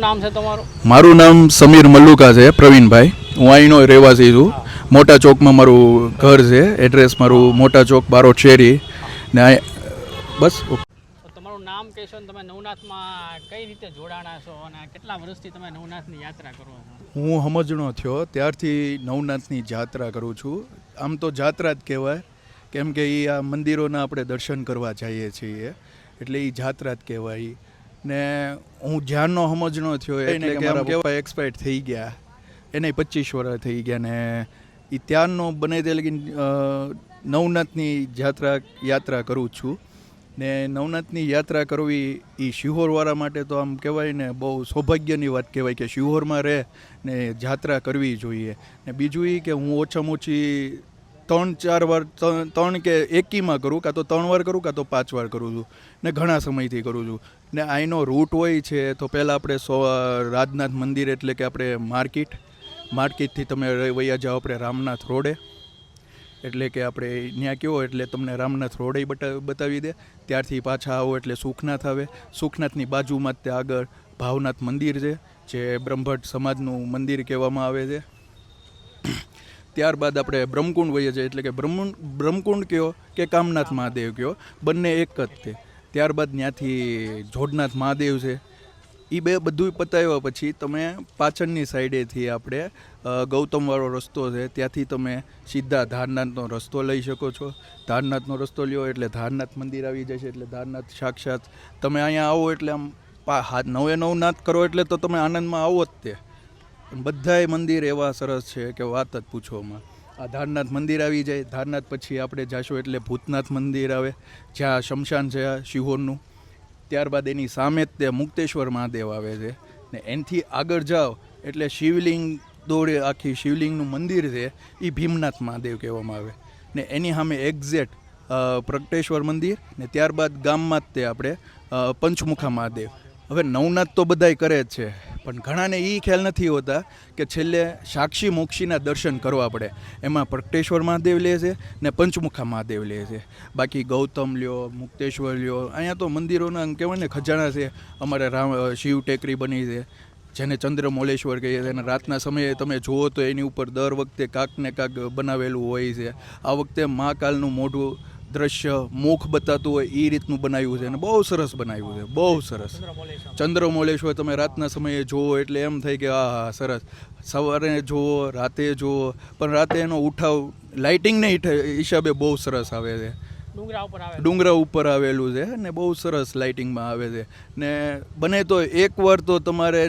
શું નામ છે તમારું? મારું નામ સમીર મલ્લુકા છે પ્રવીણભાઈ. હું અહીંનો રહેવાસી છું. મોટા ચોકમાં મારું ઘર છે એડ્રેસ મારું મોટા ચોક બારોટ શેરી. ને અહીં બસ તમારું નામ કહેશો ને તમે નવનાથમાં કઈ રીતે જોડાણા છો અને કેટલા વર્ષથી તમે નવનાથની યાત્રા કરો છો? હું સમજણો થયો ત્યારથી નવનાથની જાત્રા કરું છું. આમ તો જાત્રા જ કહેવાય. કેમ કે એ આ મંદિરોના આપણે દર્શન કરવા જઈએ છીએ. એટલે એ જાત્રા જ કહેવાય. ને હું જ્યારનો સમજણો થયો એટલે કે આમ કહેવાય એક્સપાયર્ડ થઈ ગયા. એને પચીસ વર્ષ થઈ ગયા ને એ ત્યારનો બને તે લગીન નવનાથની જાત્રા યાત્રા કરું છું. ને નવનાથની યાત્રા કરવી એ શિહોરવાળા માટે તો આમ કહેવાય ને બહુ સૌભાગ્યની વાત કહેવાય કે શિહોરમાં રહે ને જાત્રા કરવી જોઈએ. ને બીજું એ કે હું ઓછામાં ઓછી ત્રણ, ચાર વાર, ત્રણ કે એકીમાં કરું કાં તો ત્રણ વાર કરું કાં તો પાંચ વાર કરું છું ને ઘણા સમયથી કરું છું. ને અહીંનો રૂટ હોય છે તો પહેલાં આપણે સો રાજનાથ મંદિર એટલે કે આપણે માર્કેટ. માર્કેટથી તમે વૈયા જાઓ આપણે રામનાથ રોડે. એટલે કે આપણે ત્યાં કયો એટલે તમને રામનાથ રોડે બતા બતાવી દે. ત્યારથી પાછા આવો એટલે સુખનાથ આવે. સુખનાથની બાજુમાં ત્યાં આગળ ભાવનાથ મંદિર છે, જે બ્રહ્મભટ્ટ સમાજનું મંદિર કહેવામાં આવે છે. ત્યારબાદ આપણે બ્રહ્મકુંડ વહીએ છીએ, એટલે કે બ્રહ્મ, બ્રહ્મકુંડ કયો કે કામનાથ મહાદેવ કયો, બંને એક જ તે ત્યારબાદ ત્યાંથી જોડનાથ મહાદેવ છે. એ બે બધું પતાવ્યા પછી તમે પાછળની સાઈડેથી આપણે ગૌતમવાળો રસ્તો છે, ત્યાંથી તમે સીધા ધારનાથનો રસ્તો લઈ શકો છો. ધારનાથનો રસ્તો લ્યો એટલે ધારનાથ મંદિર આવી જશે, એટલે ધારનાથ સાક્ષાત તમે અહીંયા આવો એટલે આમ નવે નવ નાથ કરો એટલે તો તમે આનંદમાં આવો જ તે. બધાય મંદિર એવા સરસ છે કે વાત જ પૂછોમાં આ ધારનાથ મંદિર આવી જાય, ધારનાથ પછી આપણે જાશું એટલે ભૂતનાથ મંદિર આવે, જ્યાં શમશાન છે શિહોરનું. ત્યારબાદ એની સામે જ તે મુક્તેશ્વર મહાદેવ આવે છે. ને એનાથી આગળ જાઓ એટલે શિવલિંગ દોડે, આખી શિવલિંગનું મંદિર છે એ ભીમનાથ મહાદેવ કહેવામાં આવે. ને એની સામે એક્ઝેક્ટ પ્રગટેશ્વર મંદિર, ને ત્યારબાદ ગામમાં જ તે આપણે પંચમુખા મહાદેવ. હવે નવનાથ તો બધાય કરે જ છે. પણ ઘણાને એ ખ્યાલ નથી હોતા કે છેલ્લે સાક્ષી મોક્ષીના દર્શન કરવા પડે. એમાં પ્રગટેશ્વર મહાદેવ લે છે ને પંચમુખા મહાદેવ લે છે. બાકી ગૌતમ લ્યો, મુક્તેશ્વર લ્યો, અહીંયા તો મંદિરોના કહેવાય ને ખજાના છે. અમારે રામ શિવ ટેકરી બની છે. જેને ચંદ્રમોલેશ્વર કહીએ છીએ અને રાતના સમયે તમે જુઓ તો એની ઉપર દર વખતે કાંક ને કાંક બનાવેલું હોય છે. આ વખતે મહાકાલનું મોઢું દ્રશ્ય મુખ બતાતું હોય એ રીતનું બનાવ્યું છે અને બહુ સરસ બનાવ્યું છે બહુ સરસ. ચંદ્રમૌલેશ્વર. ચંદ્રમૌલેશ્વર તમે રાતના સમયે જુઓ એટલે એમ થાય કે આ હા સરસ. સવારે જુઓ રાતે જુઓ પણ રાતે એનો ઉઠાવ લાઇટિંગને હિસાબે બહુ સરસ આવે છે. ડુંગરા ઉપર ડુંગરા ઉપર આવેલું છે ને બહુ સરસ લાઇટિંગમાં આવે છે. ને બને તો એકવાર તો તમારે